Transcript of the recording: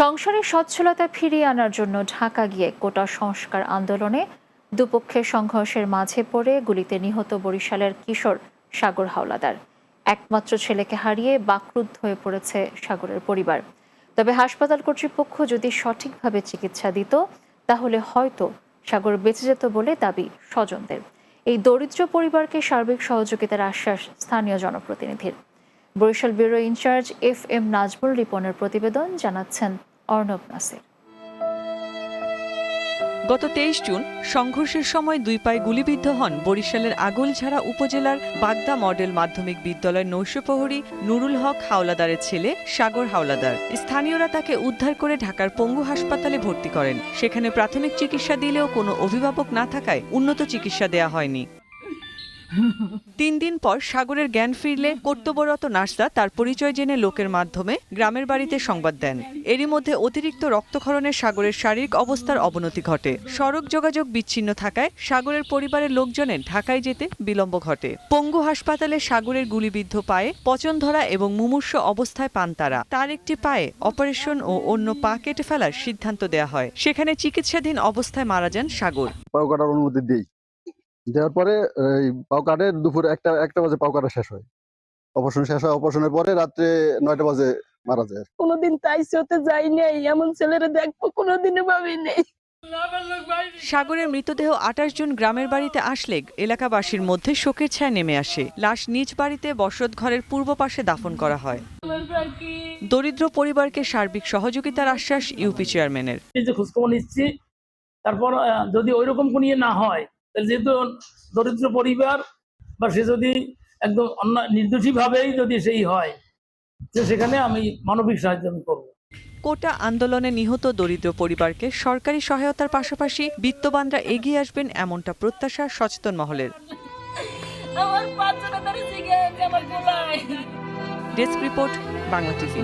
সংসারে সচ্ছলতা ফিরিয়ে আনার জন্য ঢাকা গিয়ে কোটা সংস্কার আন্দোলনে দুপক্ষের সংঘর্ষের মাঝে পড়ে গুলিতে নিহত বরিশালের কিশোর সাগর হাওলাদার। একমাত্র ছেলেকে হারিয়ে বাকরুদ্ধ হয়ে পড়েছে সাগরের পরিবার। তবে হাসপাতাল কর্তৃপক্ষ যদি সঠিকভাবে চিকিৎসা দিত, তাহলে হয়তো সাগর বেঁচে যেত বলে দাবি স্বজনদের। এই দরিদ্র পরিবারকে সার্বিক সহযোগিতার আশ্বাস স্থানীয় জনপ্রতিনিধির। Barishal bureau in charge F M Nazmul রিপনের প্রতিবেদন জানাচ্ছেন অর্ণব নাসির। গত তেইশ জুন, সংঘর্ষের সময় দুই পায়ে গুলিবিদ্ধ হন বরিশালের আগলঝাড়া উপজেলার বাগদা মডেল মাধ্যমিক বিদ্যালয়ের নৈশপ্রহরী নুরুল হক হাওলাদারের ছেলে সাগর হাওলাদার। স্থানীয়রা তাকে উদ্ধার করে ঢাকার পঙ্গু হাসপাতালে ভর্তি করেন। সেখানে প্রাথমিক চিকিৎসা দিলেও কোনো অভিভাবক না থাকায় উন্নত চিকিৎসা দেয়া হয়নি। তিন দিন পর সাগরের জ্ঞান ফিরলে কর্তব্যরত নার্সরা তার পরিচয় জেনে লোকের মাধ্যমে গ্রামের বাড়িতে সংবাদ দেন। এরই মধ্যে অতিরিক্ত রক্তক্ষরণে সাগরের শারীরিক অবস্থার অবনতি ঘটে। সড়ক যোগাযোগ বিচ্ছিন্ন থাকায় সাগরের পরিবারের লোকজনের ঢাকায় যেতে বিলম্ব ঘটে। পঙ্গু হাসপাতালে সাগরের গুলিবিদ্ধ পায়ে পচন ধরা এবং মুমূর্ষ অবস্থায় পান তারা। তার একটি পায়ে অপারেশন ও অন্য পা কেটে ফেলার সিদ্ধান্ত দেয়া হয়। সেখানে চিকিৎসাধীন অবস্থায় মারা যান সাগর। অনুমতি দিই। দেওয়ার পরে এই পাও কাটে দুপুরে একটা একটা বাজে পাও কাটা শেষ হয়। অপারেশন শেষ হয় অপারেশনের পরে রাত্রে নয়টা বাজে মারা যায় কোনোদিন তাইসি হতে যাই নাই এমন ছেলেরা দেখব কোনোদিনও ভাবি নেই। সাগরের মৃতদেহ আঠাশ জুন গ্রামের বাড়িতে আসলে এলাকাবাসীর মধ্যে শোকের ছায়া নেমে আসে। লাশ নিজ বাড়িতে বসত ঘরের পূর্ব পাশে দাফন করা হয়। দরিদ্র পরিবারকে সার্বিক সহযোগিতার আশ্বাস ইউপি চেয়ারম্যানের। খোঁজখবর নিচ্ছি তারপর যদি ওই রকম ইয়ে না হয় যেহেতু দরিদ্র পরিবার বা সে যদি একদম অন্য নির্দোষীভাবেই যদি সেই হয় যে সেখানে আমি মানবিক সাহায্য আমি করব। কোটা আন্দোলনে নিহত দরিদ্র পরিবারকে সরকারি সহায়তার পাশাপাশি বিত্তবানরা এগিয়ে আসবেন এমনটা প্রত্যাশা সচেতন মহলের। Desk report Bangla TV.